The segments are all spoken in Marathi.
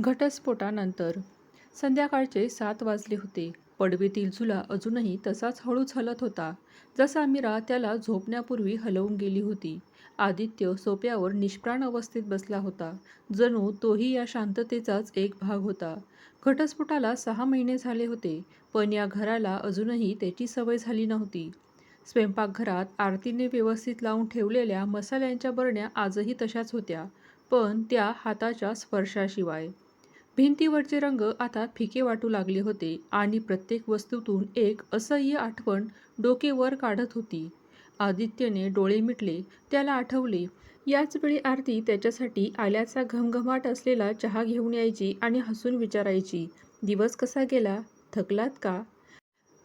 घटस्फोटानंतर संध्याकाळचे सात वाजले होते. पडवीतील झुला अजूनही तसाच हळूच हलत होता, जसा मीरा त्याला झोपण्यापूर्वी हलवून गेली होती. आदित्य सोप्यावर निष्प्राण अवस्थेत बसला होता. जणू तोही या शांततेचाच एक भाग होता. घटस्फोटाला सहा महिने झाले होते, पण या घराला अजूनही त्याची सवय झाली नव्हती. स्वयंपाकघरात आरतीने व्यवस्थित लावून ठेवलेल्या मसाल्यांच्या बरण्या आजही तशाच होत्या, पण त्या हाताच्या स्पर्शाशिवाय. भिंतीवरचे रंग आता फिके वाटू लागले होते आणि प्रत्येक वस्तूतून एक असह्य आठवण डोके वर काढत होती. आदित्यने डोळे मिटले. त्याला आठवले, याच वेळी आरती त्याच्यासाठी आल्याचा घमघमाट असलेला चहा घेऊन यायची आणि हसून विचारायची, दिवस कसा गेला? थकलात का?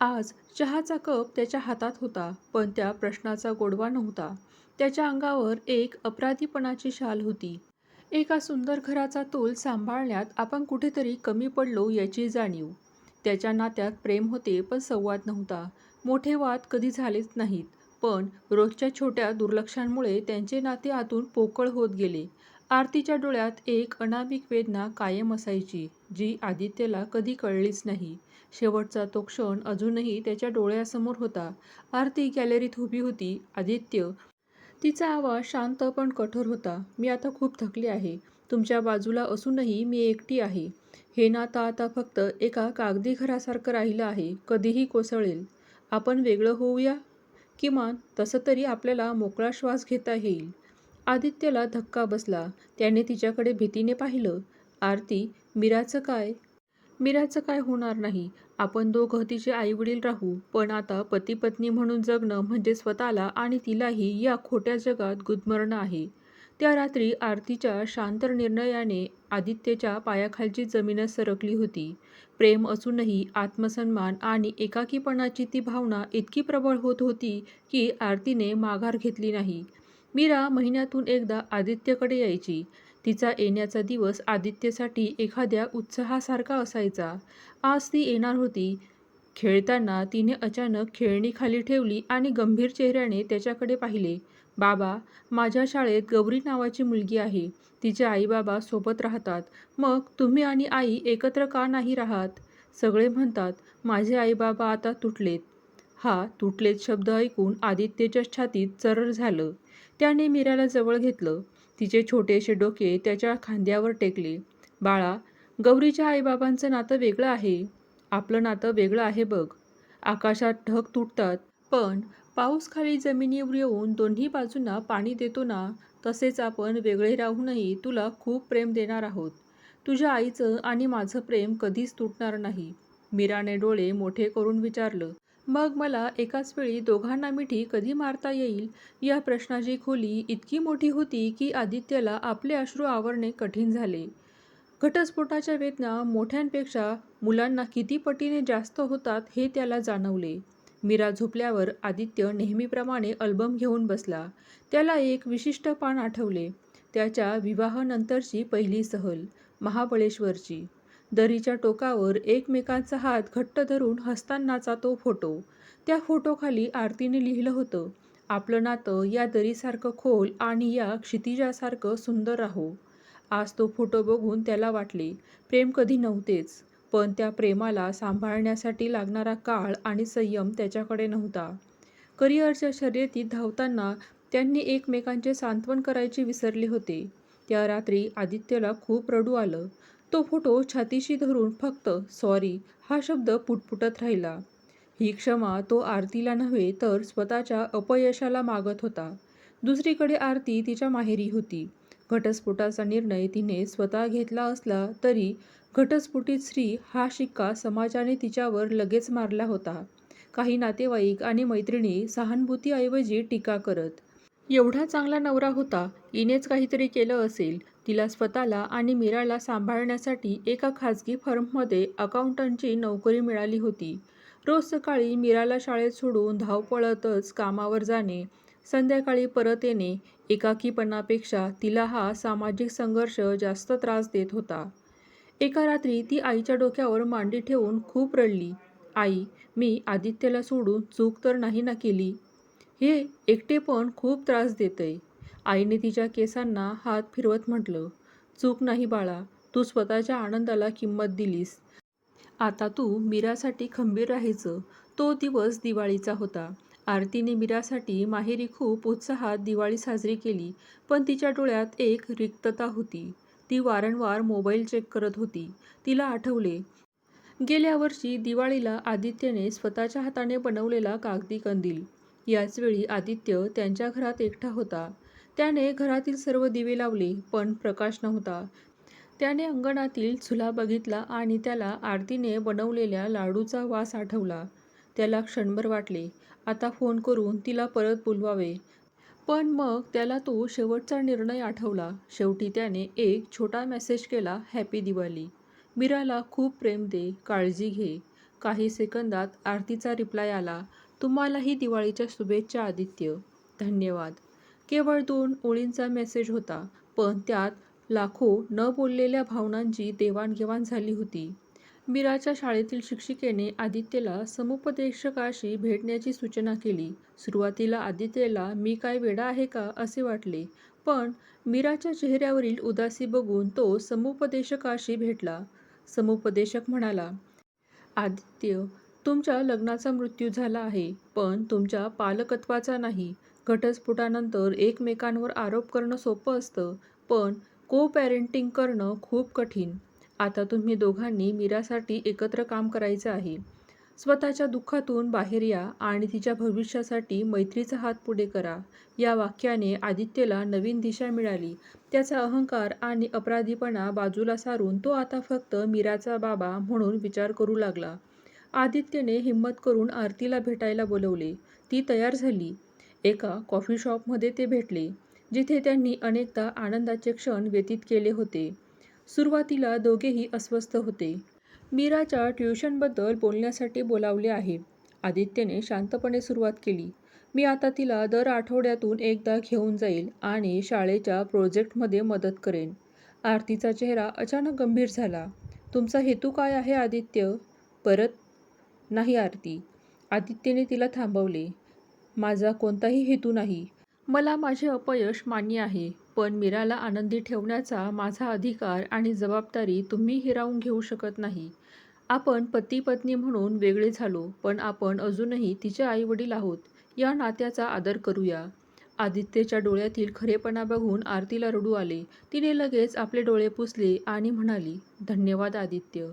आज चहाचा कप त्याच्या हातात होता, पण त्या प्रश्नाचा गोडवा नव्हता. त्याच्या अंगावर एक अपराधीपणाची शाल होती. एका सुंदर घराचा तोल सांभाळण्यात आपण कुठेतरी कमी पडलो याची जाणीव. त्याच्या नात्यात प्रेम होते पण संवाद नव्हता. मोठे वाद कधी झालेच नाहीत, पण रोजच्या छोट्या दुर्लक्षांमुळे त्यांचे नाते आतून पोकळ होत गेले. आरतीच्या डोळ्यात एक अनामिक वेदना कायम असायची, जी आदित्यला कधी कळलीच नाही. शेवटचा तो क्षण अजूनही त्याच्या डोळ्यासमोर होता. आरती गॅलरीत उभी होती. आदित्य. तिचा आवाज शांत पण कठोर होता. मी आता खूप थकले आहे. तुमच्या बाजूला असूनही मी एकटी आहे. हे नातं आता फक्त एका कागदी घरासारखं राहिलं आहे. कधीही कोसळेल. आपण वेगळं होऊया? किमान तसं तरी आपल्याला मोकळा श्वास घेता येईल. आदित्यला धक्का बसला. त्याने तिच्याकडे भीतीने पाहिलं. आरती, मीराचं काय? मीराचं काय होणार नाही. आपण दोघं तिचे आईवडील राहू, पण आता पती-पत्नी म्हणून जगणं म्हणजे स्वतःला आणि तिलाही या खोट्या जगात गुदमरणं आहे. त्या रात्री आरतीच्या शांत निर्णयाने आदित्यच्या पायाखालची जमीनच सरकली होती. प्रेम असूनही आत्मसन्मान आणि एकाकीपणाची ती भावना इतकी प्रबळ होत होती की आरतीने माघार घेतली नाही. मीरा महिन्यातून एकदा आदित्यकडे यायची. तिचा येण्याचा दिवस आदित्यसाठी एखाद्या उत्साहासारखा असायचा. आज ती येणार होती. खेळताना तिने अचानक खेळणी खाली ठेवली आणि गंभीर चेहऱ्याने त्याच्याकडे पाहिले. बाबा, माझ्या शाळेत गौरी नावाची मुलगी आहे. तिचे आईबाबा सोबत राहतात. मग तुम्ही आणि आई एकत्र का नाही राहत? सगळे म्हणतात, माझे आईबाबा आता तुटलेत. हा तुटलेत शब्द ऐकून आदित्यच्या छातीत चरर झालं. त्याने मीराला जवळ घेतलं. तिचे छोटेसे डोके त्याच्या खांद्यावर टेकले. बाळा, गौरीच्या आईबाबांचं नातं वेगळं आहे. आपलं नातं वेगळं आहे बघ. आकाशात ढग तुटतात, पण पाऊस खाली जमिनीवर येऊन दोन्ही बाजूंना पाणी देतो ना, तसेच आपण वेगळे राहूनही तुला खूप प्रेम देणार आहोत. तुझ्या आईचं आणि माझं प्रेम कधीच तुटणार नाही. मीराने डोळे मोठे करून विचारलं. मग मला एकाच वेळी दोघांना मिठी कधी मारता येईल? या प्रश्नाची खोली इतकी मोठी होती की आदित्यला आपले अश्रू आवरणे कठीण झाले. घटस्फोटाच्या वेदना मोठ्यांपेक्षा मुलांना किती पटीने जास्त होतात हे त्याला जाणवले. मीरा झोपल्यावर आदित्य नेहमीप्रमाणे अल्बम घेऊन बसला. त्याला एक विशिष्ट पान आठवले. त्याच्या विवाहानंतरची पहिली सहल. महाबळेश्वरची. दरीच्या टोकावर एकमेकांचा हात घट्ट धरून हसतानाचा तो फोटो. त्या फोटोखाली आरतीने लिहिलं होतं, आपलं नातं या दरीसारखं खोल आणि या क्षितिजासारखं सुंदर राहो. आज तो फोटो बघून त्याला वाटले, प्रेम कधी नव्हतेच, पण त्या प्रेमाला सांभाळण्यासाठी लागणारा काळ आणि संयम त्याच्याकडे नव्हता. करिअरच्या शर्यतीत धावताना त्यांनी एकमेकांचे सांत्वन करायचे विसरले होते. त्या रात्री आदित्यला खूप रडू आलं. तो फोटो छातीशी धरून फक्त सॉरी हा शब्द पुटपुटत राहिला. ही क्षमा तो आरतीला नव्हे तर स्वतःच्या अपयशाला मागत होता. दुसरीकडे आरती तिच्या माहेरी होती. घटस्फोटाचा निर्णय तिने स्वतः घेतला असला तरी घटस्फोटीत स्त्री हा शिक्का समाजाने तिच्यावर लगेच मारला होता. काही नातेवाईक आणि मैत्रिणी सहानुभूतीऐवजी टीका करत. एवढा चांगला नवरा होता, इनेच काहीतरी केलं असेल. तिला स्वतःला आणि मीराला सांभाळण्यासाठी एका खाजगी फर्ममध्ये अकाउंटंटची नोकरी मिळाली होती. रोज सकाळी मीराला शाळेत सोडून धावपळतच कामावर जाणे, संध्याकाळी परत येणे. एकाकीपणापेक्षा तिला हा सामाजिक संघर्ष जास्त त्रास देत होता. एका रात्री ती आईच्या डोक्यावर मांडी ठेवून खूप रडली. आई, मी आदित्यला सोडून चूक तर नाही ना केली? हे एकटेपण खूप त्रास देतंय. आईने तिच्या केसांना हात फिरवत म्हटलं, चूक नाही बाळा, तू स्वतःच्या आनंदाला किंमत दिलीस. आता तू मीरासाठी खंबीर राहायचं. तो दिवस दिवाळीचा होता. आरतीने मीरासाठी माहेरी खूप उत्साहात दिवाळी साजरी केली पण तिच्या डोळ्यात एक रिक्तता होती. ती वारंवार मोबाईल चेक करत होती. तिला आठवले गेल्या वर्षी दिवाळीला आदित्यने स्वतःच्या हाताने बनवलेला कागदी कंदील. याचवेळी आदित्य त्यांच्या घरात एकटा होता. त्याने घरातील सर्व दिवे लावले पण प्रकाश नव्हता. त्याने अंगणातील झुला बघितला आणि त्याला आरतीने बनवलेल्या लाडूचा वास आठवला. त्याला क्षणभर वाटले आता फोन करून तिला परत बोलवावे. पण मग त्याला तो शेवटचा निर्णय आठवला. शेवटी त्याने एक छोटा मेसेज केला हॅपी दिवाळी मीराला खूप प्रेम दे काळजी घे. काही सेकंदात आरतीचा रिप्लाय आला तुम्हालाही दिवाळीच्या शुभेच्छा आदित्य. धन्यवाद. केवळ दोन ओळींचा मेसेज होता पण त्यात लाखो न बोललेल्या भावनांची देवाणघेवाण झाली होती. मीराच्या शाळेतील शिक्षिकेने आदित्यला समुपदेशकाशी भेटण्याची सूचना केली. सुरुवातीला आदित्यला मी काय वेडा आहे का? असे वाटले पण मीराच्या चेहऱ्यावरील उदासी बघून तो समुपदेशकाशी भेटला. समुपदेशक म्हणाला आदित्य तुमच्या लग्नाचा मृत्यू झाला आहे पण तुमच्या पालकत्वाचा नाही. घटस्फोटानंतर एकमेकांवर आरोप करणं सोपं असतं पण को पॅरेंटिंग करणं खूप कठीण. आता तुम्ही दोघांनी मीरासाठी एकत्र काम करायचं आहे. स्वतःच्या दुःखातून बाहेर या आणि तिच्या भविष्यासाठी मैत्रीचा हात पुढे करा. या वाक्याने आदित्यला नवीन दिशा मिळाली. त्याचा अहंकार आणि अपराधीपणा बाजूला सारून तो आता फक्त मीराचा बाबा म्हणून विचार करू लागला. आदित्यने हिंमत करून आरतीला भेटायला बोलवले. ती तयार झाली. एका कॉफी शॉपमध्ये ते भेटले जिथे त्यांनी अनेकदा आनंदाचे क्षण व्यतीत केले होते. सुरुवातीला दोघेही अस्वस्थ होते. मीराच्या ट्युशनबद्दल बोलण्यासाठी बोलावले आहे. आदित्यने शांतपणे सुरुवात केली. मी आता तिला दर आठवड्यातून एकदा घेऊन जाईल आणि शाळेच्या प्रोजेक्टमध्ये मदत करेन. आरतीचा चेहरा अचानक गंभीर झाला. तुमचा हेतू काय आहे आदित्य? परत? नाही आरती. आदित्यने तिला थांबवले. माझा कोणताही हेतू नाही. मला माझे अपयश मान्य आहे पण मीराला आनंदी ठेवण्याचा माझा अधिकार आणि जबाबदारी तुम्ही हिरावून घेऊ शकत नाही. आपण पती पत्नी म्हणून वेगळे झालो पण आपण अजूनही तिचे आईवडील आहोत या नात्याचा आदर करूया. आदित्यच्या डोळ्यातील खरेपणा बघून आरतीला रडू आले. तिने लगेच आपले डोळे पुसले आणि म्हणाली धन्यवाद आदित्य.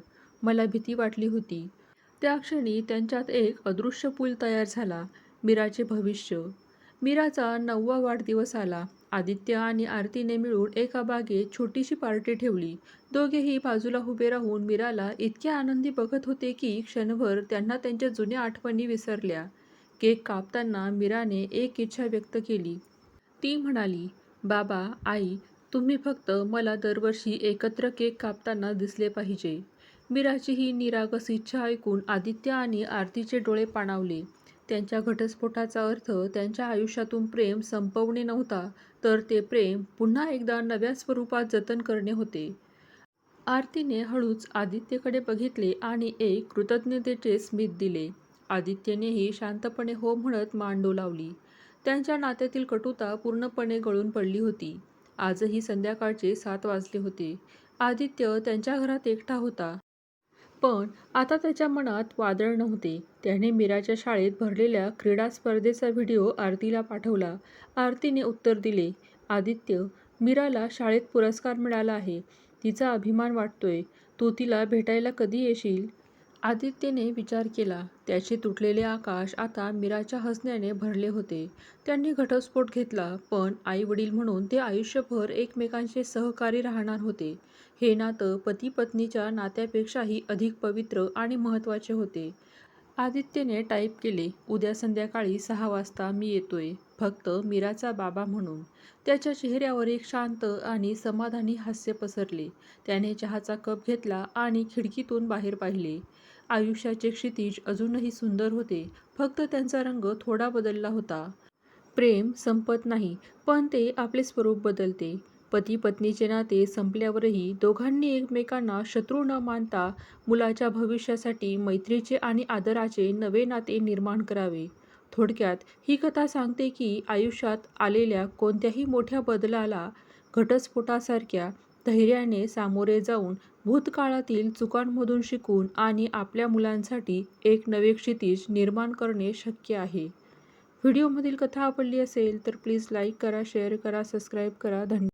मला भीती वाटली होती. त्या क्षणी त्यांच्यात एक अदृश्य पूल तयार झाला. मीराचे भविष्य. मीराचा नववा वाढदिवस आला. आदित्य आणि आरतीने मिळून एका बागेत छोटीशी पार्टी ठेवली. दोघेही बाजूला उभे राहून मीराला इतक्या आनंदी बघत होते की क्षणभर त्यांना त्यांच्या जुन्या आठवणी विसरल्या. केक कापताना मीराने एक इच्छा व्यक्त केली. ती म्हणाली बाबा आई तुम्ही फक्त मला दरवर्षी एकत्र केक कापताना दिसले पाहिजे. मीराची ही निरागस इच्छा ऐकून आदित्य आणि आरतीचे डोळे पाणावले. त्यांच्या घटस्फोटाचा अर्थ त्यांच्या आयुष्यातून प्रेम संपवणे नव्हता तर ते प्रेम पुन्हा एकदा नव्या स्वरूपात जतन करणे होते. आरतीने हळूच आदित्यकडे बघितले आणि एक कृतज्ञतेचे स्मित दिले. आदित्यनेही शांतपणे हो म्हणत मांडू लावली. त्यांच्या नात्यातील कटुता पूर्णपणे गळून पडली होती. आजही संध्याकाळचे सात वाजले होते. आदित्य त्यांच्या घरात एकटा होता. पण आता त्याच्या मनात वादळ नव्हते. त्याने मीराच्या शाळेत भरलेल्या क्रीडा स्पर्धेचा व्हिडिओ आरतीला पाठवला. आरतीने उत्तर दिले आदित्य मीराला शाळेत पुरस्कार मिळाला आहे. तिचा अभिमान वाटतोय. तू तिला भेटायला कधी येशील? आदित्यने विचार केला. त्याचे तुटलेले आकाश आता मीराच्या हसण्याने भरले होते. त्यांनी घटस्फोट घेतला पण आई वडील म्हणून ते आयुष्यभर एकमेकांचे सहकारी राहणार होते. हे नातं पती पत्नीच्या नात्यापेक्षाही अधिक पवित्र आणि महत्त्वाचे होते. आदित्यने टाईप केले उद्या संध्याकाळी सहा वाजता मी येतोय. फक्त मीराचा बाबा म्हणून. त्याच्या चेहऱ्यावर एक शांत आणि समाधानी हास्य पसरले. त्याने चहाचा कप घेतला आणि खिडकीतून बाहेर पाहिले. आयुष्याचे क्षितिज अजूनही सुंदर होते. फक्त त्यांचा रंग थोडा बदलला होता. प्रेम संपत नाही पण ते आपले स्वरूप बदलते. पती पत्नीचे नाते संपल्यावरही दोघांनी एकमेकांना शत्रू न मानता मुलाच्या भविष्यासाठी मैत्रीचे आणि आदराचे नवे नाते निर्माण करावे. थोडक्यात ही कथा सांगते की आयुष्यात आलेल्या कोणत्याही मोठ्या बदलाला घटस्फोटासारख्या धैर्याने सामोरे जाऊन भूतकाळातील चुकांमधून शिकून आणि आपल्या मुलांसाठी एक नवे क्षितिज निर्माण करणे शक्य आहे. व्हिडिओमधील कथा आवडली असेल तर प्लीज लाईक करा शेअर करा सबस्क्राईब करा. धन्यवाद.